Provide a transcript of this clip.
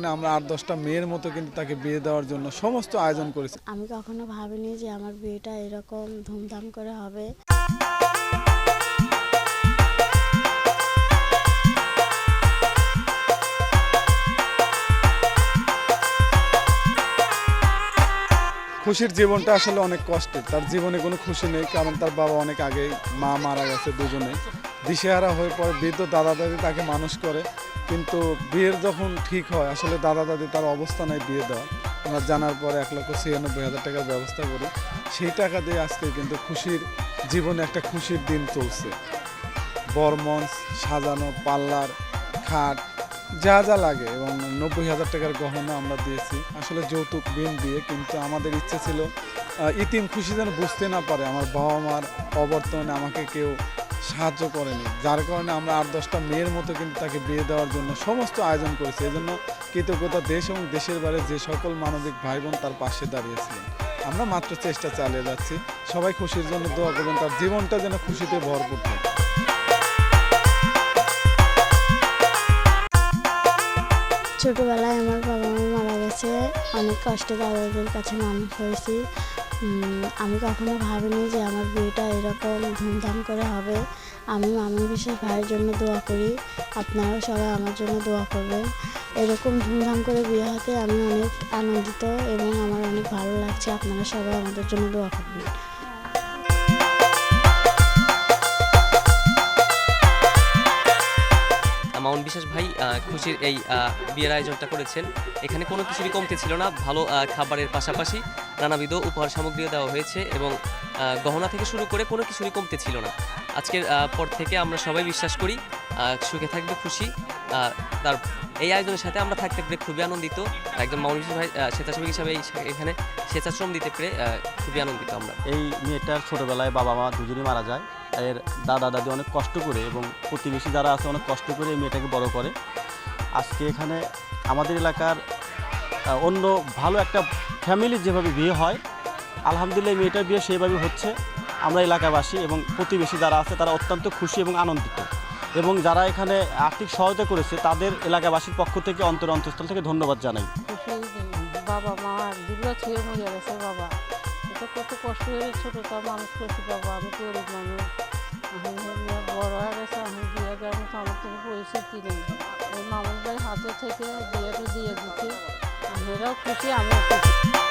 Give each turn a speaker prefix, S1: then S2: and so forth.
S1: মানে আমরা আট দশটা মেয়ের মতো কিন্তু তাকে বিয়ে দেওয়ার জন্য সমস্ত আয়োজন করেছি।
S2: আমি কখনো ভাবিনি যে আমার বিয়েটা এরকম ধুমধাম করে হবে।
S1: খুশির জীবনটা আসলে অনেক কষ্টের। তার জীবনে কোনো খুশি নেই কারণ তার বাবা অনেক আগে মা মারা গেছে দুজনে দিশেহারা হয়ে পরে বৃদ্ধ দাদা দাদি তাকে মানুষ করে। কিন্তু বিয়ের যখন ঠিক হয়, আসলে দাদা দাদি তার অবস্থা নাই বিয়ে দেওয়া আমরা জানার পরে এক লক্ষ ছিয়ানব্বই হাজার টাকার ব্যবস্থা করি। সেই টাকা দিয়ে আজকে কিন্তু খুশির জীবনে একটা খুশির দিন চলছে বরমঞ্চ, সাজানো, পাল্লার, খাট, যা যা লাগে এবং নব্বই হাজার টাকার গহনা আমরা দিয়েছি। আসলে যৌতুক বিন দিয়ে, কিন্তু আমাদের ইচ্ছে ছিল ইতিম খুশি যেন বুঝতে না পারে। আমার বাবা মার অবর্তমানে আমাকে কেউ সাহায্য করেনি। যার কারণে আমরা আট দশটা মেয়ের মতো কিন্তু তাকে বিয়ে দেওয়ার জন্য সমস্ত আয়োজন করেছি। এই জন্য কৃতজ্ঞতা দেশ এবং দেশের বাইরে যে সকল মানবিক ভাই বোন তার পাশে দাঁড়িয়েছিলেন। আমরা মাত্র চেষ্টা চালিয়ে যাচ্ছি। সবাই খুশির জন্য দোয়া করবেন, তার জীবনটা যেন খুশিতে ভরপুর থাকে।
S2: ছোটোবেলায় আমার বাবা মা মারা গেছে। অনেক কষ্টে দাদাদের কাছে মানুষ হয়েছি। আমি কখনো ভাবিনি যে আমার বিয়েটা এরকম ধুমধাম করে হবে। আমি মামুন বিশেষ ভাইয়ের জন্য দোয়া করি। আপনারাও সবাই আমার জন্য দোয়া করবেন। এরকম ধুমধাম করে বিয়ে হতে আমি অনেক আনন্দিত এবং আমার অনেক ভালো লাগছে। আপনারা সবাই আমাদের জন্য দোয়া করবেন।
S3: মামুন বিশ্বাস ভাই খুশির এই বিয়ের আয়োজনটা করেছেন। এখানে কোনো কিছুরই কমতে ছিল না। ভালো খাবারের পাশাপাশি নানাবিধ উপহার সামগ্রীও দেওয়া হয়েছে এবং গহনা থেকে শুরু করে কোনো কিছুরই কমতে ছিল না। আজকের পর থেকে আমরা সবাই বিশ্বাস করি সুখে থাকবে, খুশি তার, এই আয়োজনের সাথে আমরা থাকতে পেরে খুবই আনন্দিত। একজন বিশ্বাস ভাই স্বেচ্ছাসেবক হিসাবে এখানে স্বেচ্ছাশ্রম দিতে পেরে খুবই আনন্দিত আমরা।
S4: এই মেয়েটার ছোটোবেলায় বাবা মা দুজনেই মারা যায়। এর দাদা দাদি অনেক কষ্ট করে এবং প্রতিবেশী যারা আছে অনেক কষ্ট করে এই মেয়েটাকে বড় করে। আজকে এখানে আমাদের এলাকার অন্য ভালো একটা ফ্যামিলির যেভাবে বিয়ে হয়, আলহামদুলিল্লাহ মেয়েটার বিয়ে সেভাবে হচ্ছে। আমরা এলাকাবাসী এবং প্রতিবেশী যারা আছে, তারা অত্যন্ত খুশি এবং আনন্দিত। এবং যারা এখানে আর্থিক সহায়তা করেছে, তাদের এলাকাবাসীর পক্ষ থেকে অন্তর অন্তঃস্থল থেকে ধন্যবাদ জানাই।
S5: বাবা, মা, দুর্গা ছুঁয়ে মরে গেছে বাবা। এটা কত কষ্ট হয়ে ছোটোটা মানুষ করছি বাবা, আমি গরিব মানুষ। বড় হয়ে গেছে, আমি বিয়ে আমার কোনো পরিস্থিতি নেই। ওই মামুন ভাই হাতে থেকে বিয়েটা দিয়ে দিচ্ছে। আমিরাও খুশি আমিও খুশি।